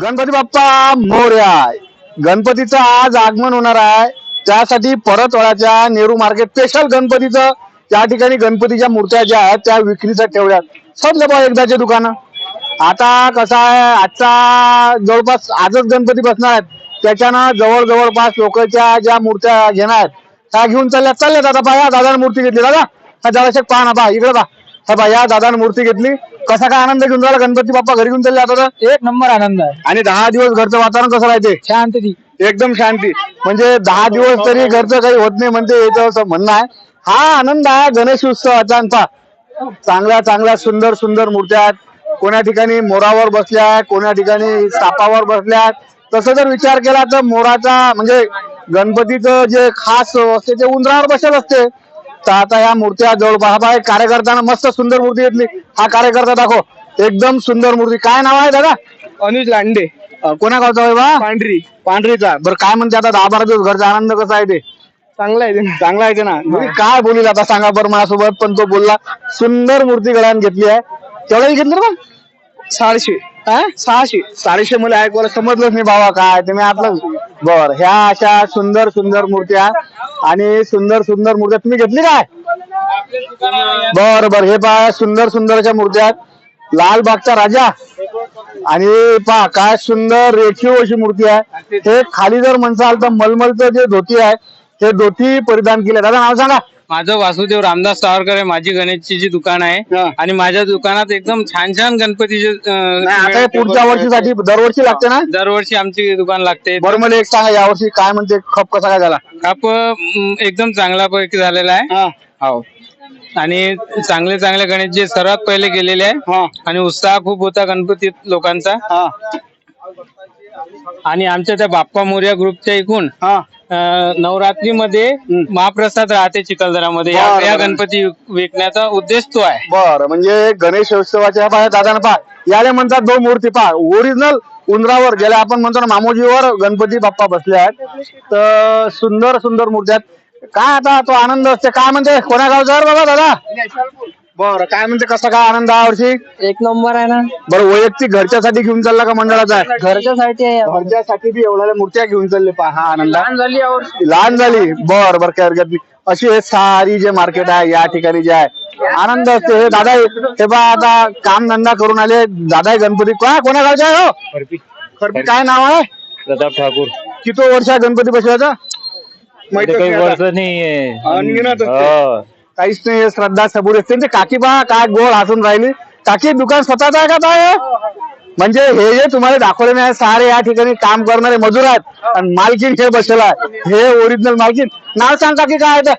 गणपती बाप्पा मोर्या. गणपतीचं आज आगमन होणार आहे. त्यासाठी परतवाड्याच्या नेहरू मार्केट स्पेशल गणपतीचं त्या ठिकाणी गणपतीच्या मूर्त्या ज्या आहेत त्या विक्रीच्या ठेवल्यात समजा बा एकदाचे दुकानं. आता कसं आहे आजचा जवळपास आजच गणपती बसणार आहेत. त्याच्यानं जवळ जवळपास लोकांच्या ज्या मूर्त्या घेणार आहेत त्या घेऊन चालल्या चालल्यात आता पहा या मूर्ती घेतली दादा. हा जराशक पहा ना पहा इकडे पहा हा पहा या दादाने मूर्ती घेतली. कसा काय आनंद घेऊन राहिला? गणपती बाप्पा घरी घेऊन चालले आता तर? एक नंबर आनंद आहे. आणि दहा दिवस घरचं वातावरण कसं राहते? शांतती एकदम शांती. म्हणजे दहा दिवस तरी घरचं काही होत नाही म्हणते याचं असं म्हणणं आहे. हा आनंद आहे गणेश उत्सवाचा आणि पहा चांगल्या चांगल्या सुंदर सुंदर मूर्त्या आहेत. कोण्या ठिकाणी मोरावर बसल्या आहेत कोण्या ठिकाणी सापावर बसल्या आहेत. तसं जर विचार केला तर मोराचा म्हणजे गणपतीचं जे खास असते ते उंदरावर बसत असते. तर आता या मूर्त्या जवळपास. हा एक कार्यकर्त्यानं मस्त सुंदर मूर्ती घेतली. हा कार्यकर्ता दाखव. एकदम सुंदर मूर्ती. काय नाव आहे दादा? अनुज लांडे. अं, कोण्या गावचा आहे बा? पांढरी. पांढरीचा. बरं काय म्हणते आता? दहा बारा दिवस घरचा आनंद कसा आहे ते? चांगला आहे ते ना. चांगला आहे ते ना. मी काय बोलील आता? सांगा बरं माझ्यासोबत पण तो बोलला सुंदर मूर्ती गळ्यात घेतली आहे. तेवढ्याही घेतली ना काय सहाशे. साडेशे मला ऐकवायला समजलंच नाही बाबा काय. तुम्ही आपलं बर ह्या अशा सुंदर सुंदर मूर्त्या आणि सुंदर सुंदर मूर्त्या तुम्ही घेतली काय? बर बर. हे पहा सुंदर सुंदर अशा मूर्त्या आहेत. लालबागचा राजा. आणि पहा काय सुंदर रेखीव अशी मूर्ती आहे. हे खाली जर म्हणसाल तर मलमलचं जे धोती आहे हे धोती परिधान केले दादा नाव सांगा. माझं वासुदेव रामदास सावरकर आहे माझी गणेशची जी दुकान आहे. हा. आणि माझ्या दुकानात एकदम छान छान गणपतीचे अं, नाही आता हे पुढच्या वर्षीसाठी दरवर्षी लागते ना? दरवर्षी आमची दुकान लागते. बरं मला एक सांगा यावर्षी काय म्हणते खप कसा काय झाला? काप अं, एकदम चांगला पैकी झालेला आहे. हो. आणि चांगले चांगले गणेश जे सर्वात पहिले गेलेले आहे हा. आणि उत्साह खूप होता गणपतीत लोकांचा. हा. आणि आमच्या त्या बाप्पा मोर्या ग्रुपच्या इकून हा. अं, नवरात्रीमध्ये महाप्रसाद राहते चिखलदरामध्ये या बरं, या बरं. गणपती विकण्याचा उद्देश तो आहे. बर म्हणजे गणेश उत्सवाच्या पाय दादा पहा. याला म्हणतात दोन मूर्ती पहा. ओरिजिनल उंदरावर ज्याला आपण म्हणतो ना मामोजीवर गणपती बाप्पा बसले आहेत. तर सुंदर सुंदर मूर्ती आहेत. काय आता तो आनंद असते. काय म्हणते? कोण्या गावचा? आहे रे बाबा दादा. बर काय म्हणते कसा काय आनंद आहे वर्षी एक नंबर आहे ना. बरं वैयक्तिक घरच्यासाठी घेऊन चालला का मंडळाचा? आहे घरच्यासाठी आहे. घरच्यासाठी बी एवढ्या मूर्त्या घेऊन चालले पहा हा आनंद. लहान झाली यावर्षी. लहान झाली. बर बर काय हरकत नाही. अशी हे सारी जे मार्केट आहे या ठिकाणी जे आहे आनंद असते. हे दादा हे बा आता काम धंदा करून आले. दादा हे गणपती. काय कोणा गावचे आहे हो? खरपी. काय नाव आहे? प्रताप ठाकूर. किती वर्ष आहे गणपती बसवायचा माहिती नाही वर्ष आता. नाहीये. अनगिनत असते. हो. काहीच नाही हे श्रद्धा सबूर त्यांचे काकी पहा काय गोळ हसून राहिली. काकी दुकान स्वतःच आहे का काय म्हणजे हे जे तुम्हाला दाखवले नाही सारे या ठिकाणी काम करणारे मजूर आहेत. आणि मालकीन हे बसलेला आहे. हे ओरिजिनल मालकीन. नाव सांग काकी काय आहे ते?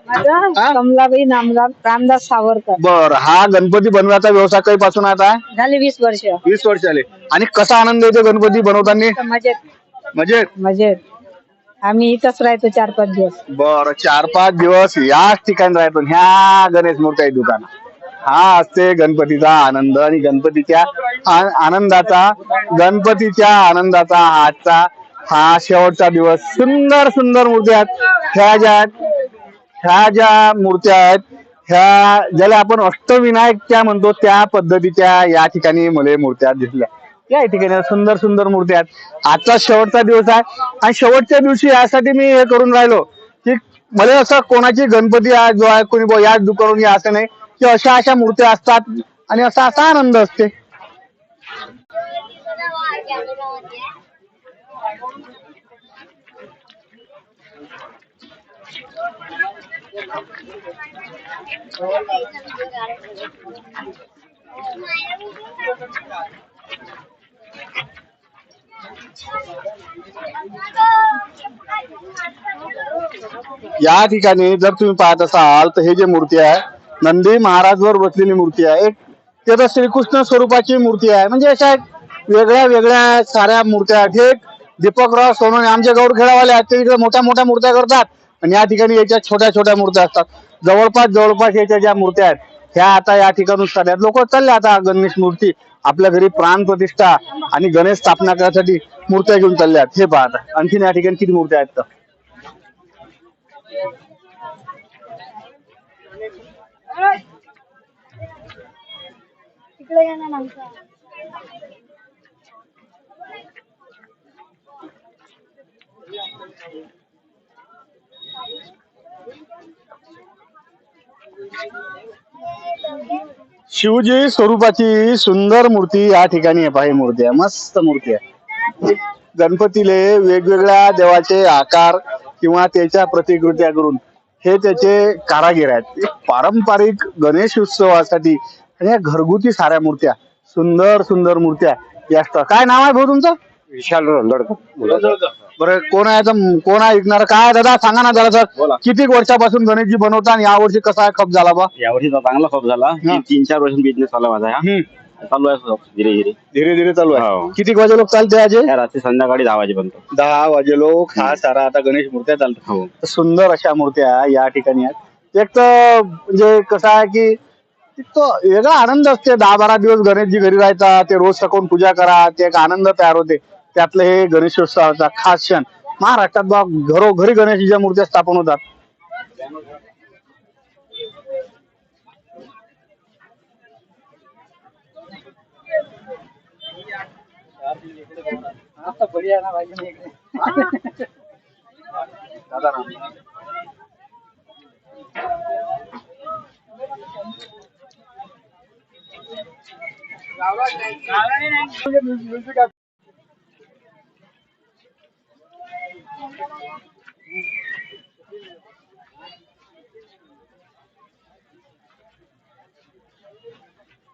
हा? कमलाबाई नामदार रामदास सावरकर. बर हा गणपती बनवायचा व्यवसाय कधीपासून आता झाले वीस वर्ष. वीस वर्ष आले. आणि कसा आनंद येतो गणपती बनवताना? मजेत. म्हणजे मजेत. आम्ही इथंच राहतो चार पाच दिवस. बर चार पाच दिवस याच ठिकाणी राहतो ह्या गणेश मूर्ती दुकान हा असते गणपतीचा आनंद आणि गणपतीच्या आ- आनंदाचा गणपतीच्या आनंदाचा आजचा हा शेवटचा दिवस. सुंदर सुंदर मूर्ती आहेत. ह्या ज्या आहेत ह्या ज्या मूर्त्या आहेत ह्या ज्याला आपण अष्टविनायक त्या म्हणतो त्या पद्धतीच्या या ठिकाणी मला मूर्त्या दिसल्या. या ठिकाणी सुंदर सुंदर मूर्ती आहेत. आजचा शेवटचा दिवस आहे. आणि शेवटच्या दिवशी यासाठी मी हे करून राहिलो की मला असं कोणाची गणपती आहे जो आहे कोणी बुवा याच दुकानून या असं नाही की अशा अशा मूर्त्या असतात आणि असा असा आनंद असते. हो, हो. या ठिकाणी जर तुम्ही पाहत असाल तर हे जे मूर्ती आहे नंदी महाराजवर बसलेली मूर्ती आहे. एक ते तर श्रीकृष्ण स्वरूपाची मूर्ती आहे. म्हणजे अशा वेगळ्या वेगळ्या साऱ्या मूर्त्या आहेत. हे एक दीपकराव सोनवणे आमचे गौरखेडावाले आहेत. ते इकडे मोठ्या मोठ्या मूर्त्या करतात. आणि या ठिकाणी याच्या छोट्या छोट्या मूर्त्या असतात. जवळपास जवळपास याच्या ज्या मूर्त्या आहेत ह्या आता या ठिकाणून चालल्या लोक चालले आता गणेश मूर्ती आपल्या घरी प्राण प्रतिष्ठा आणि गणेश स्थापना करण्यासाठी मूर्त्या घेऊन चालल्यात. हे पाहता. आणखीन या ठिकाणी किती मूर्त्या आहेत? तर शिवजी स्वरूपाची सुंदर मूर्ती या ठिकाणी आहे पहा ही मूर्ती आहे मस्त मूर्ती आहे. गणपतीले वेगवेगळ्या देवाचे आकार किंवा त्याच्या प्रतिकृत्या करून हे त्याचे कारागीर आहेत. एक पारंपरिक गणेश उत्सवासाठी आणि घरगुती साऱ्या मूर्त्या सुंदर सुंदर मूर्त्या या काय नाव आहे भाऊ तुमचं? विशाल लडकं बरं कोण आहे तर कोण आहे ऐकणार काय दादा? सांगा ना जरा सर. किती वर्षापासून गणेशजी बनवता आणि यावर्षी कसा आहे खप झाला बा? यावर्षी तर चांगला खप झाला. हा. तीन चार वर्ष बिझनेस चालू आहे माझा हा. चालू आहे खप धीरे धीरे. धीरे धीरे चालू आहे. हो. किती वाजे लोक चालते आज? त्या रात्री संध्याकाळी दहा वाजेपर्यंत. दहा वाजे लोक हा सारा आता गणेश मूर्त्या चालतात. हो. सुंदर अशा मूर्त्या या ठिकाणी आहेत. एक तर म्हणजे कसं आहे की तो वेगळा आनंद असते. दहा बारा दिवस गणेशजी घरी राहतात ते रोज सकाळून पूजा करा ते एक आनंद तयार होते. त्यातलं हे गणेशोत्सवाचा खास क्षण. महाराष्ट्रात बा घरोघरी गणेशजीच्या मूर्त्या स्थापन होतात.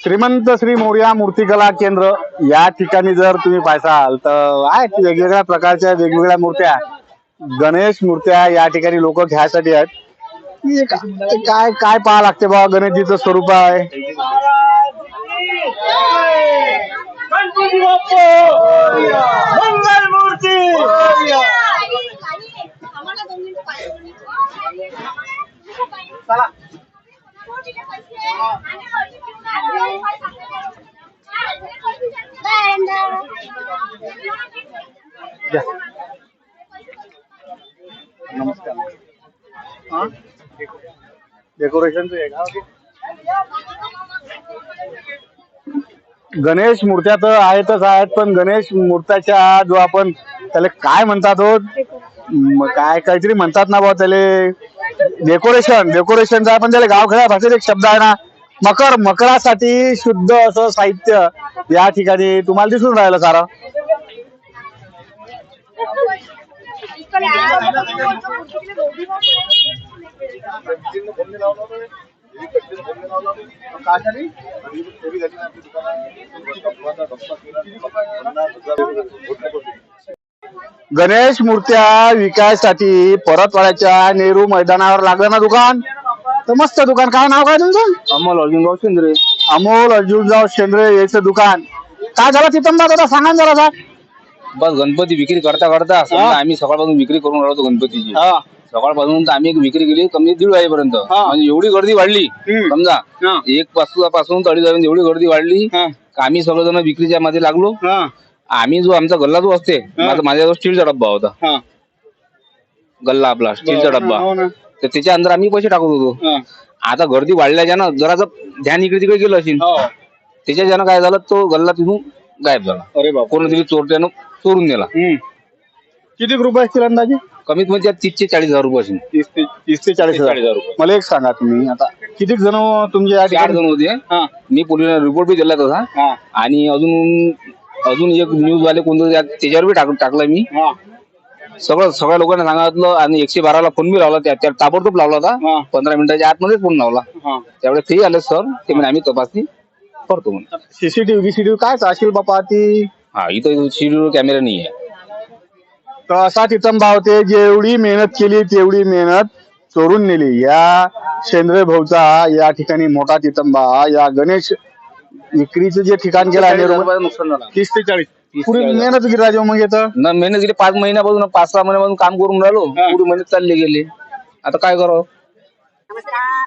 श्रीमंत श्री मोर्या मूर्तिकला केंद्र या ठिकाणी जर तुम्ही पाहसाल तर आहेत वेगवेगळ्या प्रकारच्या वेगवेगळ्या मूर्त्या. गणेश मूर्त्या या ठिकाणी लोक घ्यायसाठी आहेत. हे काय काय पाहा लागते बा गणेशजीचं स्वरूप आहे? द्या. नमस्कार डेकोरेशनचं आहे का गणेश मूर्त्या तर आहेतच आहेत पण गणेश मूर्त्याच्या जो आपण त्याला काय म्हणतात हो? म- काय काहीतरी म्हणतात ना बा त्याला? डेकोरेशन डेकोरेशनचा पण त्याला गावखेड्या भाषेत एक शब्द आहे ना मकर मकरासाठी शुद्ध असं साहित्य या ठिकाणी तुम्हाला दिसून राहिलं सारं. गणेश मूर्त्या विकायसाठी परतवाड्याच्या नेहरू मैदानावर लागलं ना दुकान? तर मस्त दुकान. काय नाव काय तुमचं? अमोल अर्जुनराव शेंद्रे. अमोल अर्जुनराव शेंद्रे याचं दुकान. काय झालं तिथं आता सांगा जरा बस गणपती विक्री करता करता समजा आम्ही सकाळपासून विक्री करून राहतो गणपतीची. हा. सकाळपासून तर आम्ही विक्री केली कमी दीड वाजेपर्यंत हा. म्हणजे एवढी गर्दी वाढली हम्म. समजा. एक पासून पासून तर अडीच वाजेपर्यंत एवढी गर्दी वाढली हा. का आम्ही सगळेजण विक्रीच्या मध्ये लागलो हा आम्ही जो आमचा गल्ला जो असते माझा माझ्याजवळ स्टीलचा डब्बा होता हा गल्ला आपला स्टीलचा डब्बा हो ना. तर त्याच्या अंदर आम्ही पैसे टाकत होतो हा. आता गर्दी वाढल्याच्यानं जरासं ध्यान इकडे तिकडे गेलं असेल हो. त्याच्याच्यानं काय झालं तो गल्ला तिथून गायब झाला अरे बाप कोणतरी चोरट्यानं चोरून नेला. किती रुपये असतील अंदाजे कमीत कमी त्यात तीस ते चाळीस हजार रुपये असेल. तीस ते तीस ते चाळीस चाळीस हजार रुपये. मला एक सांगा तुम्ही. आता किती जण तुमचे या चार ठिकाणी? जण होते. हा. मी पोलिसांना रिपोर्ट बी दिला तसा. हा. आणि अजून अजून एक न्यूज वाले कोणतं त्या- त्याच्यावर बी टाक टाकला मी. हा. सगळं सगळ्या लोकांना सांगितलं आणि एकशे बाराला फोन बी लावला. त्या त्या ताबडतोब लावला हा. होता पंधरा मिनिटाच्या आतमध्येच फोन लावला. हा. त्यावेळेस तेही आले सर ते म्हणे आम्ही तपासणी करतो म्हणून सीसीटीव्ही बीसीटीव्ही काय असेल बापा ती? हा इथं शिडीवर कॅमेरा नाही आहे तर असा तिथं भाव ते जेवढी मेहनत केली तेवढी मेहनत चोरून नेली या शेंद्रे भाऊचा या ठिकाणी मोठा तितंबा या गणेश विक्रीचं जे ठिकाण केलं आहे नुकसान झालं तीस ते चाळीस पुढे. मेहनत किती राजा मग येतं ना मेहनत गेली पाच महिन्यापासून पाच सहा महिन्यापासून काम करून राहिलो पुढे मेहनत चालली गेली आता काय करावं नमस्कार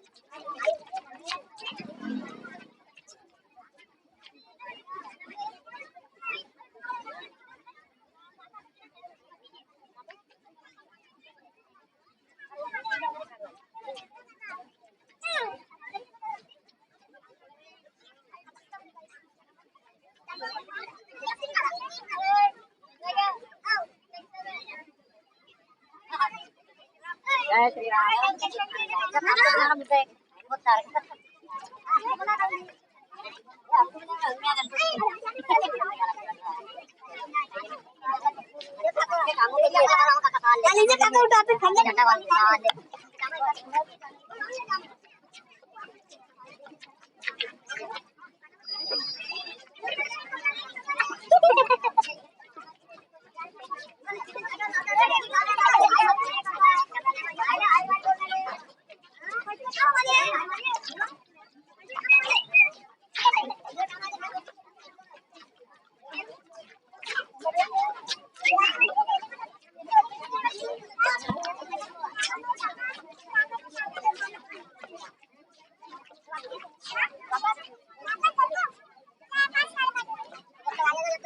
काय आता काम केलं अरे काय तुमच्या आल्यावर नाही का म्हणतो नाही वाजत काय नसते कराय हा आमचं सगळं काय काम आहे बरं बरं नाही नाही ऑफिसात ठेवा तुम्ही असं नका करू नाही बंद कर, बंद कर, बंद करा, नाही, ऑफिसात ठेवा. नाही नाही, नाही, नाही, लोकं- लोकं- लोकं- लोकं- बापू नाही,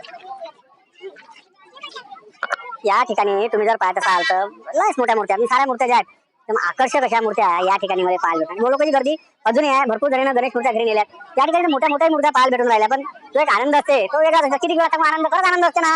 बापू नाही. जय या ठिकाणी तुम्ही जर पाहत असाल तर लयच मोठ्या मूर्त्या मी साऱ्या मूर्त्या ज्या आहेत आकर्षक अशा मूर्त्या या ठिकाणी मला पाहायला भेटतात. लोकांची गर्दी अजूनही आहे भरपूर जणांना गणेश मूर्त्या घरी नेल्या त्या ठिकाणी मोठ्या मोठ्या मूर्त्या पाहायला भेटून राहिल्या पण तो एक आनंद असते. तो वेगळा असतो. किती वेळा आनंद खरंच आनंद असते ना.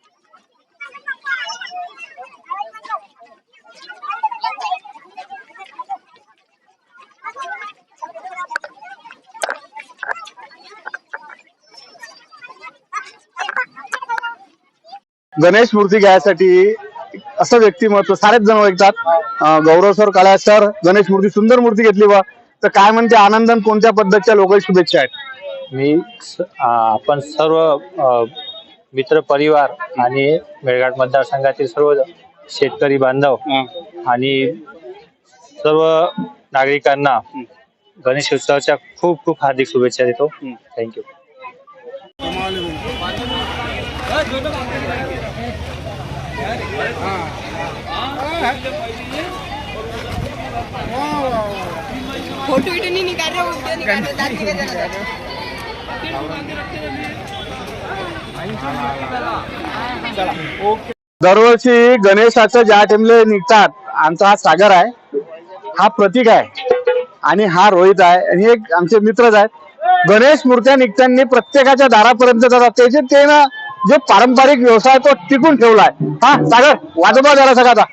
गणेश मूर्ती घ्यायसाठी असं व्यक्तिमत्व सारेच जण ऐकतात गौरव सर काळा सर गणेश मूर्ती सुंदर मूर्ती घेतली बा. तर काय म्हणते आनंदन? कोणत्या पद्धतीच्या लोकांची शुभेच्छा आहेत? मी आपण सर्व मित्र परिवार आणि मेळघाट मतदारसंघातील सर्व शेतकरी बांधव आणि सर्व नागरिकांना गणेश उत्सवाच्या खूप खूप हार्दिक शुभेच्छा देतो. थँक्यू फोटो दरवर्षी गणेशाचं ज्या टाइमले निघतात आमचा हा सागर आहे. हा प्रतीक आहे आणि हा रोहित आहे. आणि एक आमचे मित्रच आहेत. गणेश मूर्त्या निघताना प्रत्येकाच्या दारापर्यंत जातात. त्याचे ते ना जे पारंपरिक व्यवसाय तो टिकून ठेवलाय हा सागर वाजवा जरा सगळा